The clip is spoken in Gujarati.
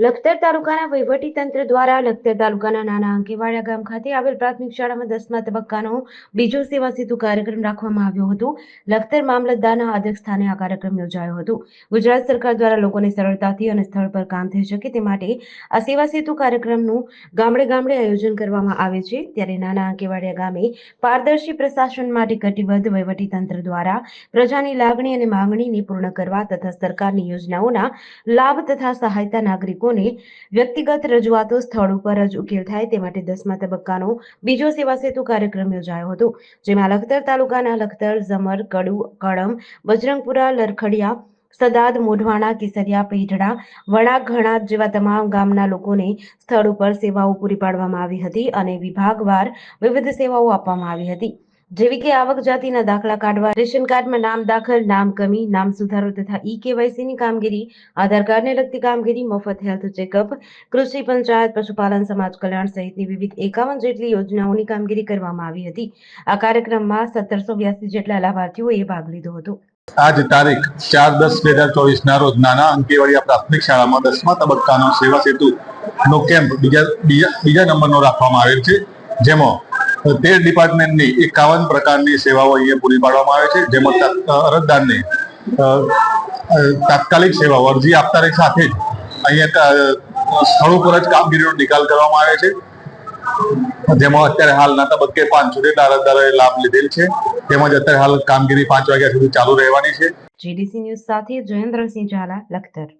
લખતર તાલુકાના વહીવટી તંત્ર દ્વારા લખતર તાલુકાના નાના અંકેવાડા ગામ ખાતે આવેલ પ્રાથમિક શાળામાં દસમા તબક્કાનો બીજો સેવા સેતુ કાર્યક્રમ રાખવામાં આવ્યો હતો. લખતર મામલતદારના અધ્યક્ષ સ્થાને આ કાર્યક્રમ યોજાયો હતો. ગુજરાત સરકાર દ્વારા લોકોને સરળતાથી અને સ્થળ પર કામ થઈ શકે તે માટે આ સેવા સેતુ કાર્યક્રમનું ગામડે ગામડે આયોજન કરવામાં આવે છે. ત્યારે નાના અંકેવાડિયા ગામે પારદર્શી પ્રશાસન માટે કટિબદ્ધ વહીવટી તંત્ર દ્વારા પ્રજાની લાગણી અને માંગણીને પૂર્ણ કરવા તથા સરકારની યોજનાઓના લાભ તથા સહાયતા નાગરિકોને વ્યક્તિગત રજૂઆતો સ્થળ ઉપર જ ઉકેલ થાય તે માટે દસમા તબક્કાનો બીજો સેવા સેતુ કાર્યક્રમ યોજાયો હતો, જેમાં લખતર તાલુકાના લખતર, ઝમર, કડુ કળમ બજરંગપુરા, લરખડિયા, સદાદ, મોઢવાણા, કેસરિયા, પેઢડા વણાક ઘણા જેવા તમામ ગામના લોકોને સ્થળ ઉપર સેવાઓ પૂરી પાડવામાં આવી હતી અને વિભાગવાર વિવિધ સેવાઓ આપવામાં આવી હતી. જેવી કે આવક જાતિના દાખલા કાઢવા, રેશન કાર્ડમાં નામ દાખલ, નામ કમી, નામ સુધારો તથા ઈ કેવાયસીની કામગીરી, આધાર કાર્ડને લગતી કામગીરી, મફત હેલ્થ ચેકઅપ, કૃષિ પંચાયત, પશુપાલન, સમાજ કલ્યાણ સહિતની વિવિધ એકાવન જેટલી યોજનાઓની કામગીરી કરવામાં આવી હતી. આ કાર્યક્રમમાં સત્તરસો બ્યાસી જેટલા લાભાર્થીઓએ ભાગ લીધો હતો. આજ તારીખ ચાર દસ બે હજાર ચોવીસ ના રોજ નાના અંકેવાડિયા પ્રાથમિક શાળામાં દસમા તબક્કાનો સેવા સેતુ નો કેમ્પ બીજા બીજા નંબરનો રાખવામાં આવેલ છે. જેમાં તેર ડિપાર્ટમેન્ટની એકાવન પ્રકારની સેવાઓ અહીંયા પૂરી પાડવામાં આવે છે, જેમાં અરજદારને તાત્કાલિક સેવાઓ, અરજી આપતાની સાથે જ અહીંયા સ્થળ ઉપર જ કામગીરીનો નિકાલ કરવામાં આવે છે. જેમાં અત્યારે હાલના તબક્કે પાંચસો જેટલા અરજદારોએ લાભ લીધેલ છે. તેમજ અત્યારે હાલ કામગીરી પાંચ વાગ્યા સુધી ચાલુ રહેવાની છે. જીડીસી ન્યૂઝ સાથે જયેન્દ્રસિંહ ઝાલા, લખતર.